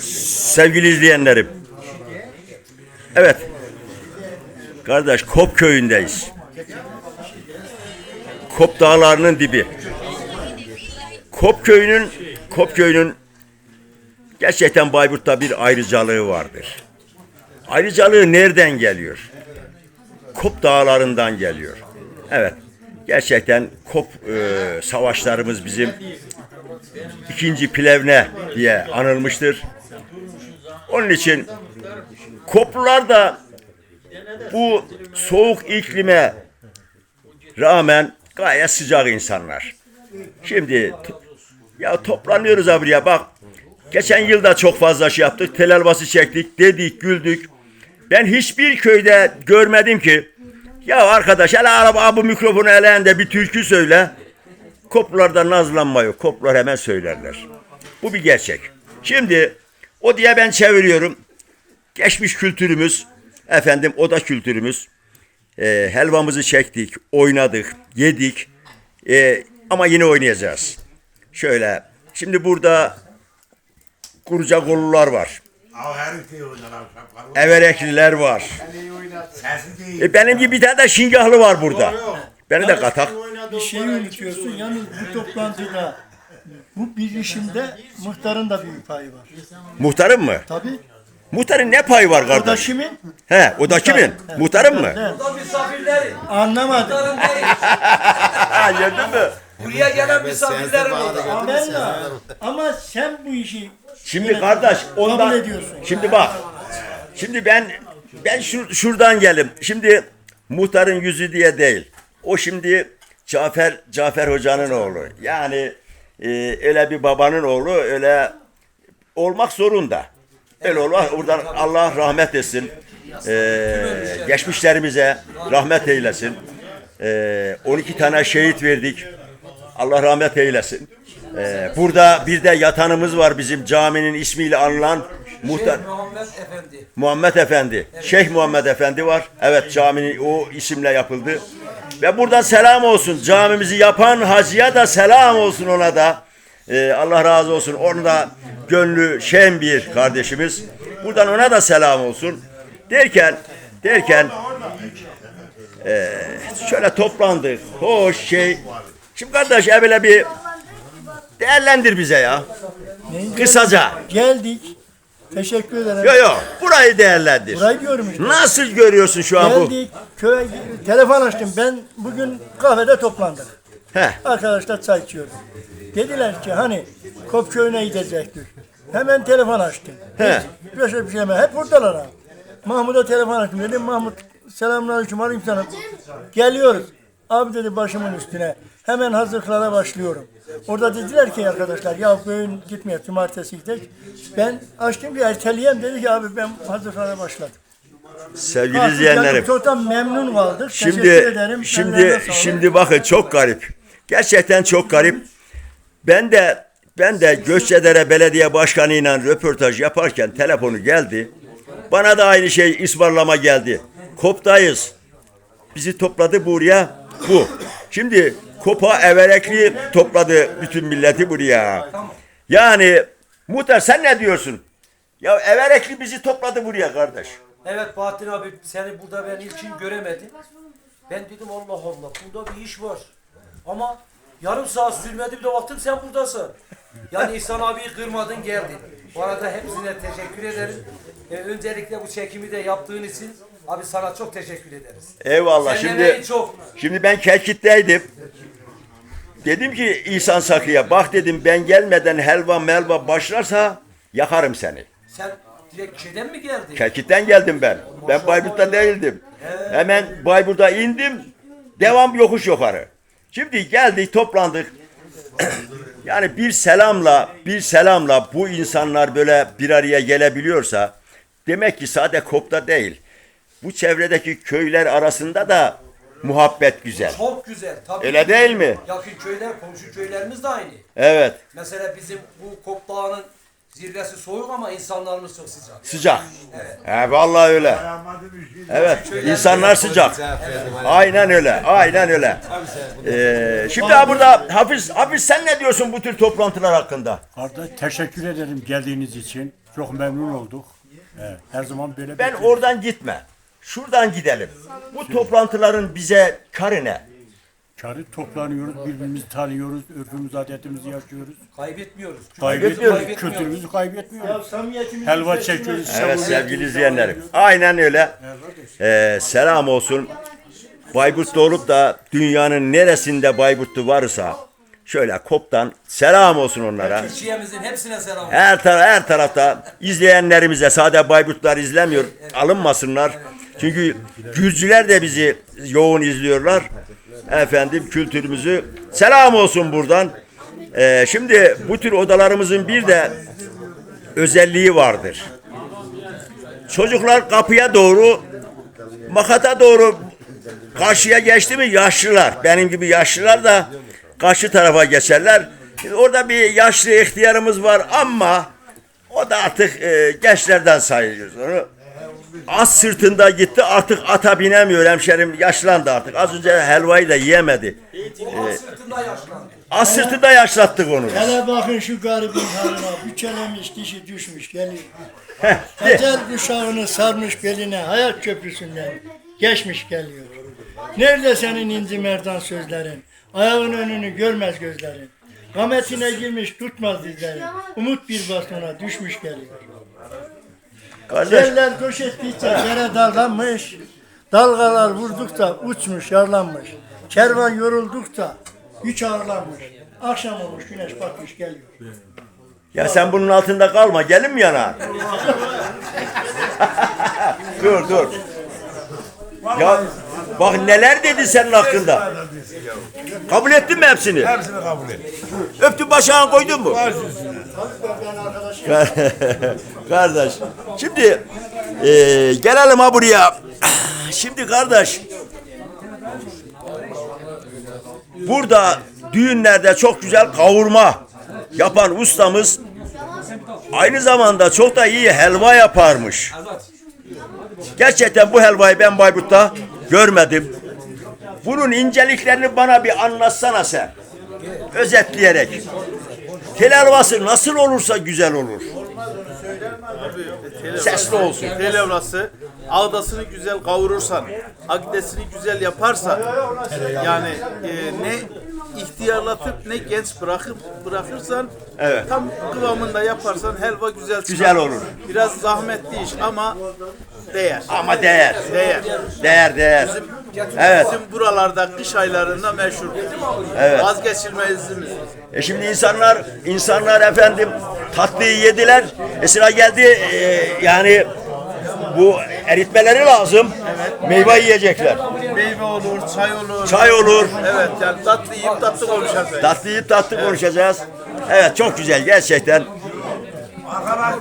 Sevgili izleyenlerim. Evet. Kardeş Kop köyündeyiz. Kop dağlarının dibi. Kop köyünün Kop köyünün gerçekten Bayburt'ta bir ayrıcalığı vardır. Ayrıcalığı nereden geliyor? Kop dağlarından geliyor. Evet. Gerçekten Kop e, savaşlarımız bizim ikinci Plevne diye anılmıştır. Onun için Koplular da bu soğuk iklime rağmen gayet sıcak insanlar. Şimdi ya toplanıyoruz abi ya bak geçen yılda çok fazla şey yaptık. Tel helvası çektik, dedik, güldük. Ben hiçbir köyde görmedim ki ya arkadaş hele araba bu mikrofonu elinde bir türkü söyle. Koplularda nazlanma yok. Koplular hemen söylerler. Bu bir gerçek. Şimdi o diye ben çeviriyorum. Geçmiş kültürümüz, efendim o da kültürümüz. Ee, helvamızı çektik, oynadık, yedik. Ee, ama yine oynayacağız. Şöyle, şimdi burada kuruca kollular var. Everekliler var. E, benim gibi bir tane de şingahlı var burada. Beni de katak. Bir şeyi unutuyorsun. Yalnız bu toplantıda bu bilişimde muhtarın da büyük payı var. Muhtarın mı? Tabii. Muhtarın ne payı var O da kardeş? kimin? He, o da kimin? Muhtarın mı? Evet. misafirleri. Anlamadım. Muhtarın değil. Ha, gördün mü? Buraya gelen. Amenna. Ama sen bu işi Şimdi kardeş ondan kabul ediyorsun. şimdi bak. Şimdi ben ben şur, şuradan gelim. Şimdi muhtarın yüzü diye değil. O şimdi Cafer Cafer Hoca'nın oğlu. Yani e, öyle bir babanın oğlu öyle olmak zorunda. Öyle olmak buradan Allah rahmet etsin. E, geçmişlerimize rahmet eylesin. E, 12 tane şehit verdik. Allah rahmet eylesin. E, burada bir de yatanımız var bizim caminin ismiyle anılan muhtar. Muhammed Efendi. Muhammed Efendi. Şeyh Muhammed Efendi var. Evet caminin o isimle yapıldı. Ve buradan selam olsun. Camimizi yapan hacıya da selam olsun ona da. Ee, Allah razı olsun. Onun da gönlü şen bir kardeşimiz. Buradan ona da selam olsun. Derken derken ee, şöyle toplandık. Hoş şey. Şimdi kardeş evvela bir değerlendir bize ya. Kısaca. Geldik. Teşekkür ederim. Yo yo burayı değerlendir. Burayı diyorum işte. Nasıl görüyorsun şu an bu? Geldik. Köye telefon açtım. Ben bugün kahvede toplandık. Heh. Arkadaşlar çay içiyoruz. Dediler ki hani Kop köyüne gidecektik. Hemen telefon açtım. He. Böyle bir şey mi? Hep buradalar ha. Mahmut'a telefon açtım. Dedim Mahmut selamünaleyküm aleyküm selam. Geliyoruz. Abi dedi başımın üstüne. Hemen hazırlıklara başlıyorum. Orada dediler ki arkadaşlar ya bugün gitmeye cumartesi gidelim. Ben açtım bir erteleyeyim dedi ki abi ben hazırlıklara başladım. Sevgili Artık izleyenlerim. yani Çok memnun kaldık. Teşekkür Şimdi ederim. şimdi şimdi bakın çok garip. Gerçekten çok garip. Ben de ben de Göçedere Belediye Başkanı ile röportaj yaparken telefonu geldi. Bana da aynı şey ısmarlama geldi. Koptayız. Bizi topladı buraya bu. Şimdi Kopa Everekli topladı bütün milleti buraya. Yani Muhtar sen ne diyorsun? Ya Everekli bizi topladı buraya kardeş. Evet Bahattin abi seni burada ben ilkin göremedim. Ben dedim Allah Allah burada bir iş var. Ama yarım saat sürmedi bir de baktım sen buradasın. Yani İhsan abiyi kırmadın geldin. Bu arada hepsine teşekkür ederim. Ee, öncelikle bu çekimi de yaptığın için abi sana çok teşekkür ederiz. Eyvallah. Senden Şimdi çok. Şimdi ben Kelkit'teydim. Dedim ki İhsan Sakı'ya bak dedim ben gelmeden helva melva başlarsa yakarım seni. Sen direkt şeyden mi geldin? Kelkit'ten geldim ben. Ben Bayburt'ta değildim. Hemen Bayburt'a indim. Devam yokuş yukarı. Şimdi geldik toplandık. yani bir selamla bir selamla bu insanlar böyle bir araya gelebiliyorsa demek ki sade kopta değil. Bu çevredeki köyler arasında da muhabbet güzel. Çok güzel. Tabii Öyle ki. değil mi? Yakın köyler, komşu köylerimiz de aynı. Evet. Mesela bizim bu Kop Dağı'nın Zirvesi soğuk ama insanlarımız çok sıcak. Sıcak. He vallahi öyle. Evet, insanlar sıcak. Aynen öyle, aynen öyle. Ee, şimdi ha burada Hafiz, Hafiz sen ne diyorsun bu tür toplantılar hakkında? Kardeş teşekkür ederim geldiğiniz için. Çok memnun olduk. Evet, her zaman böyle Ben bir oradan gitme. Şuradan gidelim. Bu toplantıların bize karı ne? karı toplanıyoruz, birbirimizi tanıyoruz, örfümüz, adetimizi yaşıyoruz. Kaybetmiyoruz. Kaybetmiyoruz, Kaybetmiyoruz. kültürümüzü kaybetmiyoruz. Samimiyetimizi Helva çekiyoruz, Evet sevgili izleyenlerim. Aynen öyle. Ee, selam olsun. Bayburt'ta olup da dünyanın neresinde Bayburtlu varsa şöyle koptan selam olsun onlara. Türkiye'mizin hepsine selam olsun. Her, tara her tarafta izleyenlerimize sade Bayburtlar izlemiyor. Alınmasınlar. Çünkü Gürcüler de bizi yoğun izliyorlar. Efendim kültürümüzü selam olsun buradan. Ee, şimdi bu tür odalarımızın bir de özelliği vardır. Çocuklar kapıya doğru makata doğru karşıya geçti mi yaşlılar. Benim gibi yaşlılar da karşı tarafa geçerler. Orada bir yaşlı ihtiyarımız var ama o da artık e, gençlerden sayıyoruz onu. Az sırtında gitti artık ata binemiyor hemşerim yaşlandı artık. Az önce helvayı da yiyemedi. O sırtında yaşlandı. Az sırtında yaşlattık onu. Hele bakın şu garibin haline. Bütçelemiş dişi düşmüş geliyor. Ecel kuşağını sarmış beline hayat köprüsünden geçmiş geliyor. Nerede senin inci merdan sözlerin? Ayağın önünü görmez gözlerin. Gametine girmiş tutmaz dizlerin. Umut bir bastona düşmüş geliyor. Kardeş Yerler göç ettikçe yere dallanmış. Dalgalar vurdukça uçmuş yarlanmış. Kervan yoruldukça güç ağırlanmış. Akşam olmuş güneş batmış geliyor. ya sen bunun altında kalma gelin mi yana? dur dur. Ya bak neler dedi senin hakkında. Kabul ettin mi hepsini? Hepsini kabul et. Öptün başağına koydun mu? Kardeş. Şimdi e, gelelim ha buraya. Şimdi kardeş. Burada düğünlerde çok güzel kavurma yapan ustamız aynı zamanda çok da iyi helva yaparmış. Gerçekten bu helvayı ben Bayburt'ta görmedim. Bunun inceliklerini bana bir anlatsana sen. Özetleyerek. Tel helvası nasıl olursa güzel olur. Sesli olsun. Tel evrası ağdasını güzel kavurursan, akdesini güzel yaparsan yani e, ne ihtiyarlatıp ne genç bırakıp bırakırsan Evet. tam kıvamında yaparsan helva güzel çıkar. Güzel olur. Biraz zahmetli iş ama değer. Ama değer. Değer. Değer değer. Evet. Bizim buralarda kış aylarında meşhur. Evet. Vazgeçilmezimiz. E şimdi insanlar insanlar efendim tatlıyı yediler. E sıra geldi e, yani bu eritmeleri lazım. Meyve yiyecekler. Meyve olur, çay olur. Çay olur. Evet yani tatlı yiyip tatlı konuşacağız. Tatlı yiyip tatlı konuşacağız. Evet çok güzel gerçekten. Arkadaş